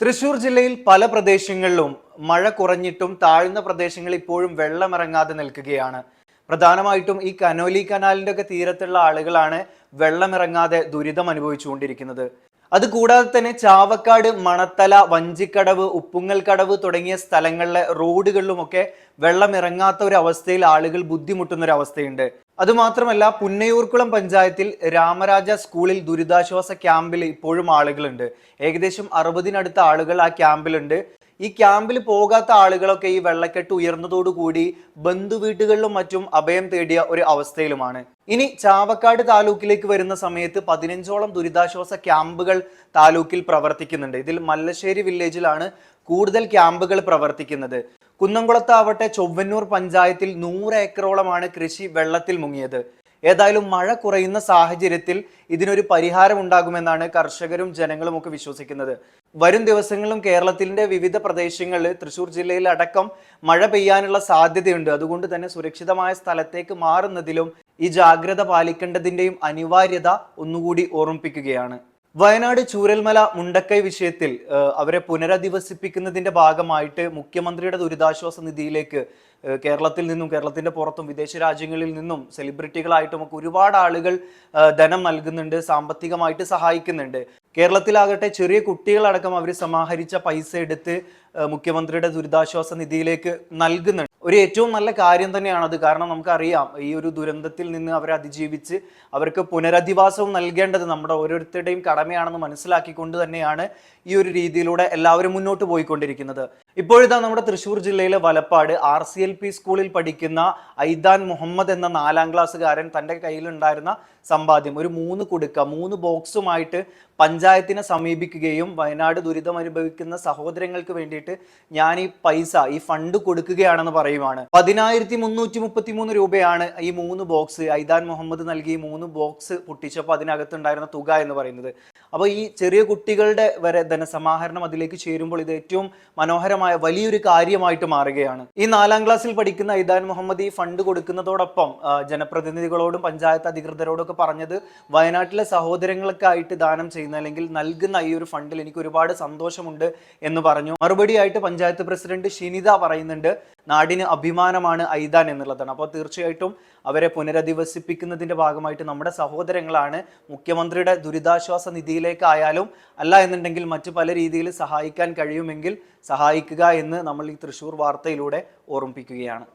തൃശൂർ ജില്ലയിൽ പല പ്രദേശങ്ങളിലും മഴ കുറഞ്ഞിട്ടും താഴ്ന്ന പ്രദേശങ്ങൾ ഇപ്പോഴും വെള്ളമിറങ്ങാതെ നിൽക്കുകയാണ്. പ്രധാനമായിട്ടും ഈ കനോലി കനാലിന്റെ ഒക്കെ തീരത്തുള്ള ആളുകളാണ് വെള്ളമിറങ്ങാതെ ദുരിതം അനുഭവിച്ചുകൊണ്ടിരിക്കുന്നത്. അതുകൂടാതെ തന്നെ ചാവക്കാട് മണത്തല വഞ്ചിക്കടവ് ഉപ്പുങ്ങൽ കടവ് തുടങ്ങിയ സ്ഥലങ്ങളിലെ റോഡുകളിലുമൊക്കെ വെള്ളമിറങ്ങാത്ത ഒരു അവസ്ഥയിൽ ആളുകൾ ബുദ്ധിമുട്ടുന്ന ഒരു അവസ്ഥയുണ്ട്. അതുമാത്രമല്ല പുന്നയൂർക്കുളം പഞ്ചായത്തിൽ രാമരാജ സ്കൂളിൽ ദുരിതാശ്വാസ ക്യാമ്പിൽ ഇപ്പോഴും ആളുകളുണ്ട്. ഏകദേശം അറുപതിനടുത്ത ആളുകൾ ആ ക്യാമ്പിലുണ്ട്. ഈ ക്യാമ്പിൽ പോകാത്ത ആളുകളൊക്കെ ഈ വെള്ളക്കെട്ട് ഉയർന്നതോടുകൂടി ബന്ധുവീട്ടുകളിലും മറ്റും അഭയം തേടിയ ഒരു അവസ്ഥയിലുമാണ്. ഇനി ചാവക്കാട് താലൂക്കിലേക്ക് വരുന്ന സമയത്ത് പതിനഞ്ചോളം ദുരിതാശ്വാസ ക്യാമ്പുകൾ താലൂക്കിൽ പ്രവർത്തിക്കുന്നുണ്ട്. ഇതിൽ മല്ലശ്ശേരി വില്ലേജിലാണ് കൂടുതൽ ക്യാമ്പുകൾ പ്രവർത്തിക്കുന്നത്. കുന്നംകുളത്താവട്ടെ ചൊവ്വന്നൂർ പഞ്ചായത്തിൽ നൂറ് ഏക്കറോളമാണ് കൃഷി വെള്ളത്തിൽ മുങ്ങിയത്. ഏതായാലും മഴ കുറയുന്ന സാഹചര്യത്തിൽ ഇതിനൊരു പരിഹാരം ഉണ്ടാകുമെന്നാണ് കർഷകരും ജനങ്ങളും ഒക്കെ വിശ്വസിക്കുന്നത്. വരും ദിവസങ്ങളിലും കേരളത്തിന്റെ വിവിധ പ്രദേശങ്ങളിൽ തൃശൂർ ജില്ലയിൽ അടക്കം മഴ പെയ്യാനുള്ള സാധ്യതയുണ്ട്. അതുകൊണ്ട് തന്നെ സുരക്ഷിതമായ സ്ഥലത്തേക്ക് മാറുന്നതിലും ഈ ജാഗ്രത പാലിക്കേണ്ടതിന്റെയും അനിവാര്യത ഒന്നുകൂടി ഓർമ്മിപ്പിക്കുകയാണ്. വയനാട് ചൂരൽമല മുണ്ടക്കൈ വിഷയത്തിൽ അവരെ പുനരധിവസിപ്പിക്കുന്നതിന്റെ ഭാഗമായിട്ട് മുഖ്യമന്ത്രിയുടെ ദുരിതാശ്വാസ നിധിയിലേക്ക് കേരളത്തിൽ നിന്നും കേരളത്തിന്റെ പുറത്തും വിദേശ രാജ്യങ്ങളിൽ നിന്നും സെലിബ്രിറ്റികളായിട്ടും ഒക്കെ ഒരുപാട് ആളുകൾ ധനം നൽകുന്നുണ്ട് സാമ്പത്തികമായിട്ട് സഹായിക്കുന്നുണ്ട്. കേരളത്തിലാകട്ടെ ചെറിയ കുട്ടികളടക്കം അവർ സമാഹരിച്ച പൈസ എടുത്ത് മുഖ്യമന്ത്രിയുടെ ദുരിതാശ്വാസ നിധിയിലേക്ക് നൽകുന്നുണ്ട്. ഒരു ഏറ്റവും നല്ല കാര്യം അത്. കാരണം നമുക്കറിയാം ഈ ഒരു ദുരന്തത്തിൽ നിന്ന് അവരെ അതിജീവിച്ച് അവർക്ക് പുനരധിവാസവും നൽകേണ്ടത് നമ്മുടെ ഓരോരുത്തരുടെയും കടമയാണെന്ന് മനസ്സിലാക്കിക്കൊണ്ട് തന്നെയാണ് ഈ ഒരു രീതിയിലൂടെ എല്ലാവരും മുന്നോട്ട് പോയിക്കൊണ്ടിരിക്കുന്നത്. ഇപ്പോഴിതാ നമ്മുടെ തൃശ്ശൂർ ജില്ലയിലെ Valappad R C L P സ്കൂളിൽ പഠിക്കുന്ന ഐദാൻ മുഹമ്മദ് എന്ന നാലാം ക്ലാസ്സുകാരൻ തന്റെ കയ്യിലുണ്ടായിരുന്ന സമ്പാദ്യം. ഒരു മൂന്ന് കുടുക്ക മൂന്ന് ബോക്സുമായിട്ട് പഞ്ചായത്തിനെ സമീപിക്കുകയും വയനാട് ദുരിതം അനുഭവിക്കുന്ന സഹോദരങ്ങൾക്ക് വേണ്ടിയിട്ട് ഞാൻ ഈ പൈസ ഈ ഫണ്ട് കൊടുക്കുകയാണെന്ന് പറയുവാണ്. പതിനായിരത്തി മുന്നൂറ്റി മുപ്പത്തി മൂന്ന് രൂപയാണ് ഈ മൂന്ന് ബോക്സ് ഐദാൻ മുഹമ്മദ് നൽകി മൂന്ന് ബോക്സ് പൊട്ടിച്ചപ്പോൾ അതിനകത്തുണ്ടായിരുന്ന തുക എന്ന് പറയുന്നത്. അപ്പോൾ ഈ ചെറിയ കുട്ടികളുടെ വരെ ധനസമാഹരണം അതിലേക്ക് ചേരുമ്പോൾ ഇത് ഏറ്റവും മനോഹരമായ വലിയൊരു കാര്യമായിട്ട് മാറുകയാണ്. ഈ നാലാം ക്ലാസ്സിൽ പഠിക്കുന്ന ഐദാൻ മുഹമ്മദ് ഈ ഫണ്ട് കൊടുക്കുന്നതോടൊപ്പം ജനപ്രതിനിധികളോടും പഞ്ചായത്ത് അധികൃതരോടും ഒക്കെ പറഞ്ഞത് വയനാട്ടിലെ സഹോദരങ്ങൾക്കായിട്ട് ദാനം ചെയ്യുന്ന അല്ലെങ്കിൽ നൽകുന്ന ഈ ഒരു ഫണ്ടിൽ എനിക്ക് ഒരുപാട് സന്തോഷമുണ്ട് എന്ന് പറഞ്ഞു. മറുപടിയായിട്ട് പഞ്ചായത്ത് പ്രസിഡന്റ് ഷിനിത പറയുന്നുണ്ട് നാടിന് അഭിമാനമാണ് ഐദാൻ എന്നുള്ളതാണ്. അപ്പോൾ തീർച്ചയായിട്ടും അവരെ പുനരധിവസിപ്പിക്കുന്നതിന്റെ ഭാഗമായിട്ട് നമ്മുടെ സഹോദരങ്ങളാണ് മുഖ്യമന്ത്രിയുടെ ദുരിതാശ്വാസ നിധിയിലേക്കായാലും അല്ല എന്നുണ്ടെങ്കിൽ മറ്റു പല രീതിയിൽ സഹായിക്കാൻ കഴിയുമെങ്കിൽ സഹായിക്കുക എന്ന് നമ്മൾ ഈ തൃശ്ശൂർ വാർത്തയിലൂടെ ഓർമ്മിപ്പിക്കുകയാണ്.